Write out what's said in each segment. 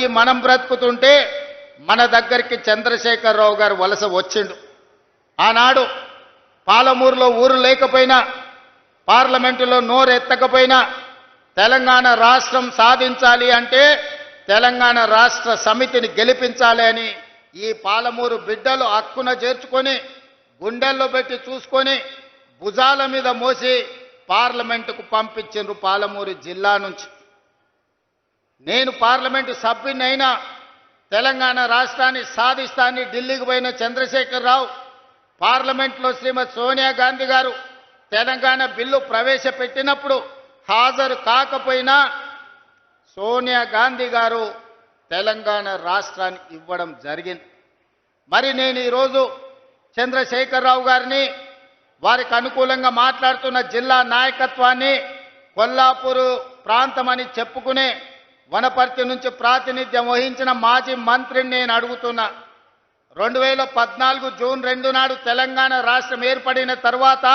పోయి మనం బ్రతుకుతుంటే మన దగ్గరికి చంద్రశేఖరరావు గారు వలస వచ్చిండు. ఆనాడు పాలమూరులో ఊరు లేకపోయినా పార్లమెంటులో నోరెత్తకపోయినా తెలంగాణ రాష్ట్రం సాధించాలి అంటే తెలంగాణ రాష్ట్ర సమితిని గెలిపించాలి అని ఈ పాలమూరు బిడ్డలు హక్కున చేర్చుకొని గుండెల్లో పెట్టి చూసుకొని భుజాల మీద మోసి పార్లమెంటుకు పంపించిండ్రు పాలమూరు జిల్లా నుంచి. నేను పార్లమెంటు సభ్యునైనా తెలంగాణ రాష్ట్రాన్ని సాధిస్తాన్ని ఢిల్లీకి పోయిన చంద్రశేఖరరావు పార్లమెంట్లో శ్రీమతి సోనియా గాంధీ గారు తెలంగాణ బిల్లు ప్రవేశపెట్టినప్పుడు హాజరు కాకపోయినా సోనియా గాంధీ గారు తెలంగాణ రాష్ట్రాన్ని ఇవ్వడం జరిగింది. మరి నేను ఈరోజు చంద్రశేఖరరావు గారిని వారికి అనుకూలంగా మాట్లాడుతున్న జిల్లా నాయకత్వాన్ని కొల్లాపూరు ప్రాంతం అని చెప్పుకునే వనపర్తి నుంచి ప్రాతినిధ్యం వహించిన మాజీ మంత్రిని నేను అడుగుతున్నా. రెండు వేల పద్నాలుగు జూన్ రెండు నాడు తెలంగాణ రాష్ట్రం ఏర్పడిన తర్వాత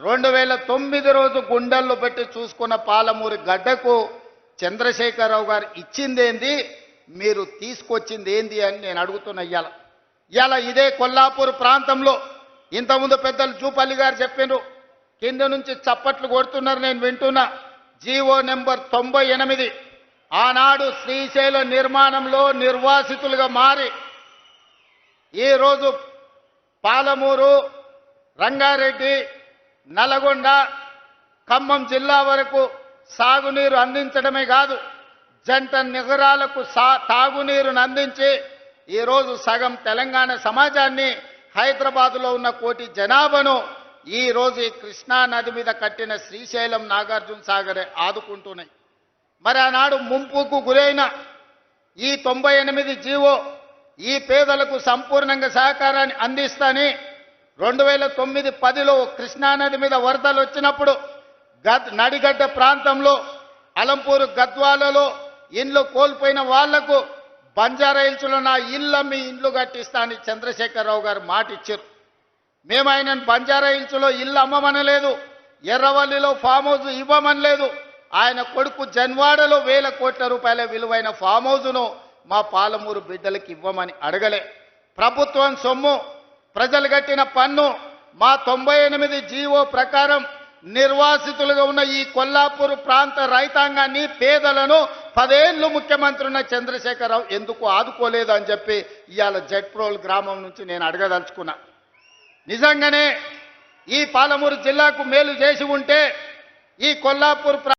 రెండు వేల తొమ్మిది రోజు గుండెల్లో పెట్టి చూసుకున్న పాలమూరి గడ్డకు చంద్రశేఖరరావు గారు ఇచ్చిందేంది? మీరు తీసుకొచ్చింది ఏంది అని నేను అడుగుతున్నా ఇవాళ ఇవాళ ఇదే కొల్లాపూర్ ప్రాంతంలో ఇంతకుముందు పెద్దలు జూపల్లి గారు చెప్పిండ్రు కింద నుంచి చప్పట్లు కొడుతున్నారు నేను వింటున్నా. జీవో నెంబర్ తొంభై ఎనిమిది. ఆనాడు శ్రీశైల నిర్మాణంలో నిర్వాసితులుగా మారి ఈరోజు పాలమూరు రంగారెడ్డి నల్గొండ ఖమ్మం జిల్లా వరకు సాగునీరు అందించడమే కాదు జంట నగరాలకు సా తాగునీరును అందించి ఈరోజు సగం తెలంగాణ సమాజాన్ని హైదరాబాదులో ఉన్న కోటి జనాభాను ఈ రోజు ఈ కృష్ణా నది మీద కట్టిన శ్రీశైలం నాగార్జున సాగరే ఆదుకుంటున్నాయి. మరి ఆనాడు ముంపుకు గురైన ఈ తొంభై ఎనిమిది జీవో ఈ పేదలకు సంపూర్ణంగా సహకారాన్ని అందిస్తాని. రెండు వేల తొమ్మిది పదిలో కృష్ణానది మీద వరదలు వచ్చినప్పుడు గద్ నడిగడ్డ ప్రాంతంలో అలంపూరు గద్వాలలో ఇండ్లు కోల్పోయిన వాళ్ళకు బంజారా హిల్స్లో నా ఇల్లు మీ ఇండ్లు కట్టిస్తా అని చంద్రశేఖరరావు గారు మాట ఇచ్చారు మేము ఆయనను బంజారా హిల్స్లో ఇల్లు అమ్మమనలేదు ఎర్రవల్లిలో ఫామ్ హౌస్ ఇవ్వమనలేదు ఆయన కొడుకు జన్వాడలో వేల కోట్ల రూపాయల విలువైన ఫామ్ హౌస్ను మా పాలమూరు బిడ్డలకి ఇవ్వమని అడగలే. ప్రభుత్వం సొమ్ము ప్రజలు కట్టిన పన్ను మా తొంభై ఎనిమిది జీవో ప్రకారం నిర్వాసితులుగా ఉన్న ఈ కొల్లాపూర్ ప్రాంత రైతాంగాన్ని పేదలను పదేళ్ళు ముఖ్యమంత్రి ఉన్న చంద్రశేఖరరావు ఎందుకు ఆదుకోలేదు అని చెప్పి ఇవాళ జట్ప్రోల్ గ్రామం నుంచి నేను అడగదలుచుకున్నా. నిజంగానే ఈ పాలమూరు జిల్లాకు మేలు చేసి ఉంటే ఈ కొల్లాపూర్ ప్రా-